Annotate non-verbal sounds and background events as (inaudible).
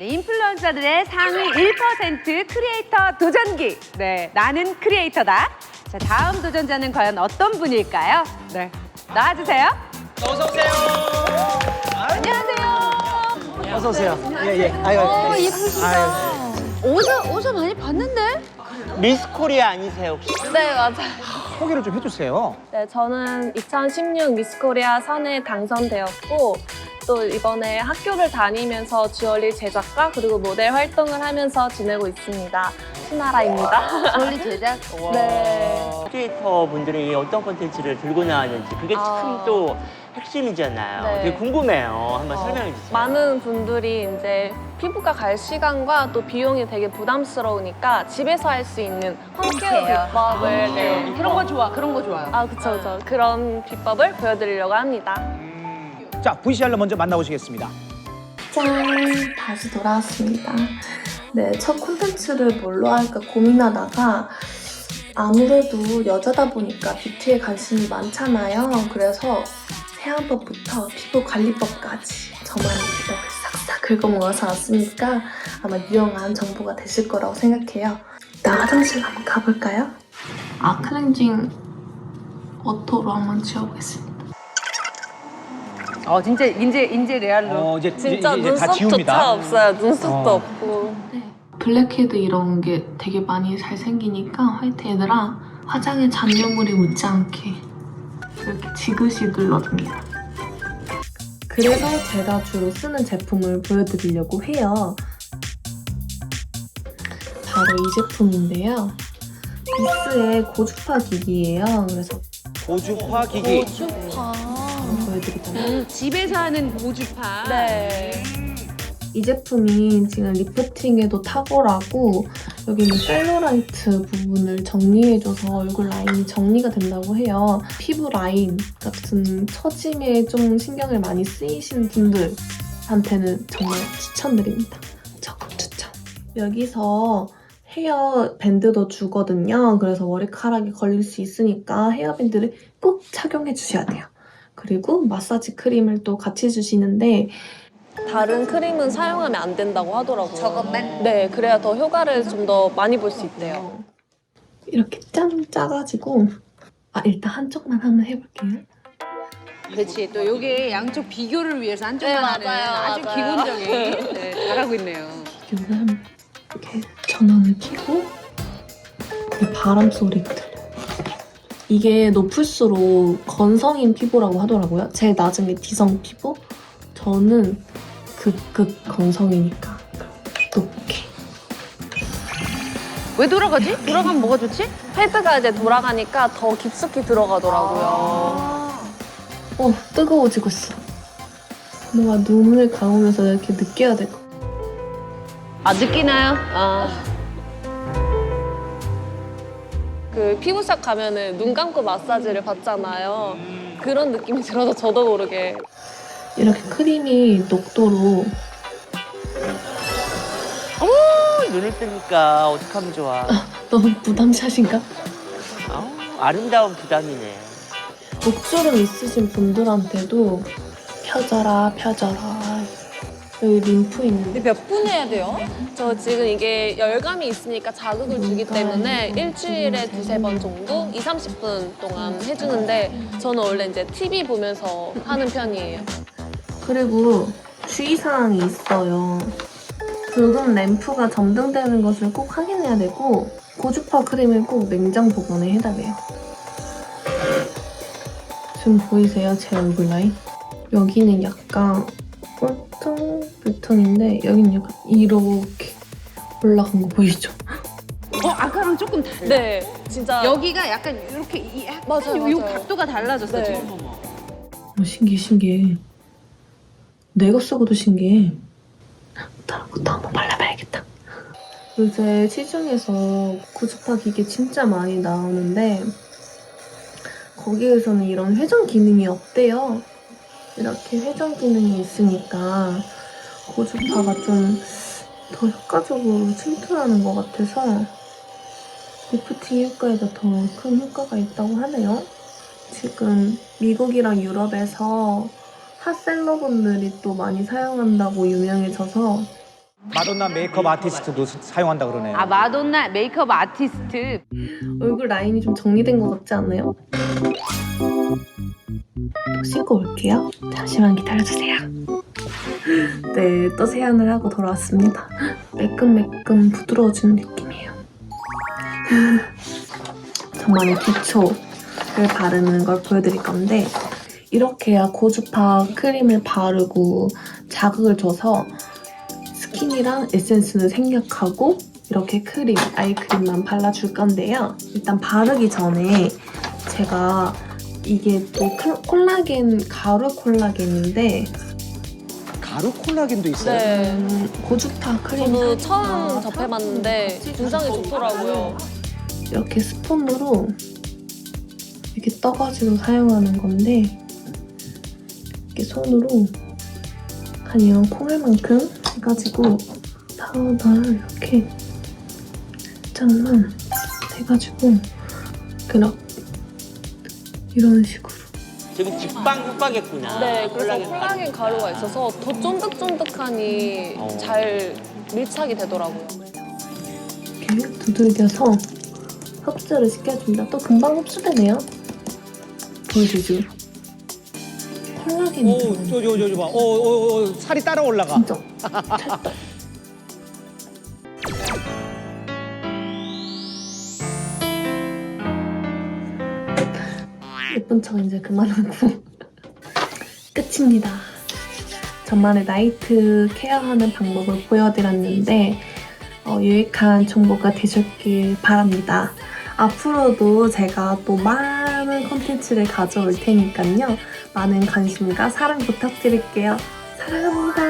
네, 인플루언서들의 상위 1% 크리에이터 도전기. 네, 나는 크리에이터다. 자, 다음 도전자는 과연 어떤 분일까요? 네, 나와주세요. 어서 오세요. 안녕하세요. 어서 오세요. 예, 예. 아유, 어, 예. 예쁘시다. 옷을, 옷을 많이 봤는데? 미스 코리아 아니세요 혹시? 네, 맞아요. 소개를 좀 해주세요. 네, 저는 2016 미스 코리아 산에 당선되었고 또 이번에 학교를 다니면서 주얼리 제작과 그리고 모델 활동을 하면서 지내고 있습니다. 신나라입니다. 원리 제작. (laughs) 네. 크리에이터 분들이 어떤 콘텐츠를 들고 나왔는지 그게 참 아. 또 핵심이잖아요. 네. 되게 궁금해요. 한번 어, 설명해 주세요. 많은 분들이 이제 피부과 갈 시간과 또 비용이 되게 부담스러우니까 집에서 할 수 있는 홈케어 홈케어. 비법을 네. 그런 거 좋아, 그런 거 좋아요. 아, 그쵸, 그쵸. 그런 비법을 보여드리려고 합니다. 자, VCR로 먼저 만나보시겠습니다. 짠! 다시 돌아왔습니다. 네, 첫 콘텐츠를 뭘로 할까 고민하다가 아무래도 여자다 보니까 뷰티에 관심이 많잖아요. 그래서 세안법부터 피부 관리법까지 저만의 비법을 싹싹 긁어모아서 왔으니까 아마 유용한 정보가 되실 거라고 생각해요. 일단 화장실 한번 가볼까요? 아, 클렌징 워터로 한번 지워보겠습니다. 어, 진짜 이제 이제 레알로. 어, 이제, 진짜 이제, 이제 다 눈썹조차 지웁니다. 없어요. 눈썹도 어. 없고. 블랙헤드 이런 게 되게 많이 잘 생기니까 화이트 헤드랑 화장에 잔여물이 묻지 않게 이렇게 지그시 눌러줍니다. 그래서 제가 주로 쓰는 제품을 보여드리려고 해요. 바로 이 제품인데요. 비스의 고주파 기기예요. 그래서 고주파 기기. 한번 보여드리자면 집에서 하는 고주파. 네. 이 제품이 지금 리프팅에도 탁월하고 여기는 셀룰라이트 부분을 정리해줘서 얼굴 라인이 정리가 된다고 해요. 피부 라인 같은 처짐에 좀 신경을 많이 쓰이시는 분들한테는 정말 추천드립니다. 적극 추천. 여기서 헤어 밴드도 주거든요. 그래서 머리카락이 걸릴 수 있으니까 헤어 밴드를 꼭 착용해 주셔야 돼요. 그리고 마사지 크림을 또 같이 주시는데 다른 크림은 사용하면 안 된다고 하더라고요. 저것만? 네, 그래야 더 효과를 좀 더 많이 볼 수 있대요. 이렇게 짠 짜가지고 아 일단 한쪽만 한번 해볼게요. 그렇지. 또 요게 양쪽 비교를 위해서 한쪽만 네, 하는 맞아요, 아주 맞아요. 기본적인 네, 잘하고 있네요. 비교를 하면 이렇게 전원을 켜고 이 바람 소리가 들려요. 이게 높을수록 건성인 피부라고 하더라고요. 제일 낮은 게 D성 피부. 저는 극극 건성이니까 높게. 왜 돌아가지? 돌아가면 뭐가 좋지? 헤드가 이제 돌아가니까 더 깊숙이 들어가더라고요. 어 뜨거워지고 있어. 뭔가 눈을 감으면서 이렇게 느껴야 될 것 같아. 아 느끼나요? 아. 그 피부샵 가면은 눈 감고 마사지를 받잖아요. 그런 느낌이 들어서 저도 모르게 이렇게 크림이 녹도로 어, 눈을 뜨니까 어떡하면 좋아. 너무 부담샷인가? 아우, 아름다운 부담이네. 목주름 있으신 분들한테도 펴져라 펴져라 여기 림프 있는데 몇 분 해야 돼요? 저 지금 이게 열감이 있으니까 자극을 주기 음, 때문에 음, 일주일에 음, 두세 번 정도 2, 30분 동안 해주는데 저는 원래 이제 TV 보면서 하는 편이에요. 그리고 주의사항이 있어요 붉은 램프가 점등되는 것을 꼭 확인해야 되고 고주파 크림을 꼭 냉장 보관에 해달래요 지금 보이세요? 제 얼굴 라인? 여기는 약간 꼴통불통인데 여기는 약간 이렇게 올라간 거 보이죠? 어 아까랑 조금 달라. 네, 진짜 여기가 약간 이렇게 이, 약간 맞아요, 요, 요 맞아요. 각도가 달라졌어 네. 지금. 어, 신기해 신기해 내가 쓰고도 신기해 다른 것도 한번 발라봐야겠다 요새 시중에서 고주파 기계 진짜 많이 나오는데 거기에서는 이런 회전 기능이 없대요 이렇게 회전 기능이 있으니까 고주파가 좀 더 효과적으로 침투하는 것 같아서 리프팅 효과에도 더 큰 효과가 있다고 하네요 지금 미국이랑 유럽에서 핫셀러분들이 또 많이 사용한다고 유명해져서 마돈나 메이크업 아티스트도 사- 사용한다 그러네요. 아 마돈나 메이크업 아티스트. 얼굴 라인이 좀 정리된 것 같지 않아요? 또 씻고 올게요. 잠시만 기다려주세요. 네, 또 세안을 하고 돌아왔습니다. 매끈매끈 부드러워지는 느낌이에요. 저만의 기초를 바르는 걸 보여드릴 건데 이렇게 해야 고주파 크림을 바르고 자극을 줘서 스킨이랑 에센스는 생략하고 이렇게 크림, 아이크림만 발라줄 건데요. 일단 바르기 전에 제가 이게 또 클- 콜라겐, 가루 콜라겐인데 가루 콜라겐도 있어요. 네. 음, 고주파 크림 사이즈가 처음 접해봤는데 같이 굉장히 좋더라고요. 이렇게 스폰으로 이렇게 떠가지고 사용하는 건데 이렇게 손으로 한 이런 콩알만큼 해가지고 파우더를 이렇게 살짝만 해가지고 그렇 이런 식으로 저기 직방 효과겠구나. 네, 그래서 콜라겐 콜라겐 가루가 있어서 더 쫀득쫀득하니 어. 잘 밀착이 되더라고요. 이렇게 두들겨서 흡수를 시켜줍니다. 또 금방 흡수되네요. 보여주죠. 콜라겐이 오, 들어가는 저, 저, 저, 저 봐. 오, 오, 오, 살이 따라 올라가. 진짜 찰떡. (laughs) 예쁜 척 이제 그만하고 (laughs) 끝입니다. 저만의 나이트 케어하는 방법을 보여드렸는데 어, 유익한 정보가 되셨길 바랍니다. 앞으로도 제가 또 많은 콘텐츠를 가져올 테니까요. 많은 관심과 사랑 부탁드릴게요. 사랑합니다.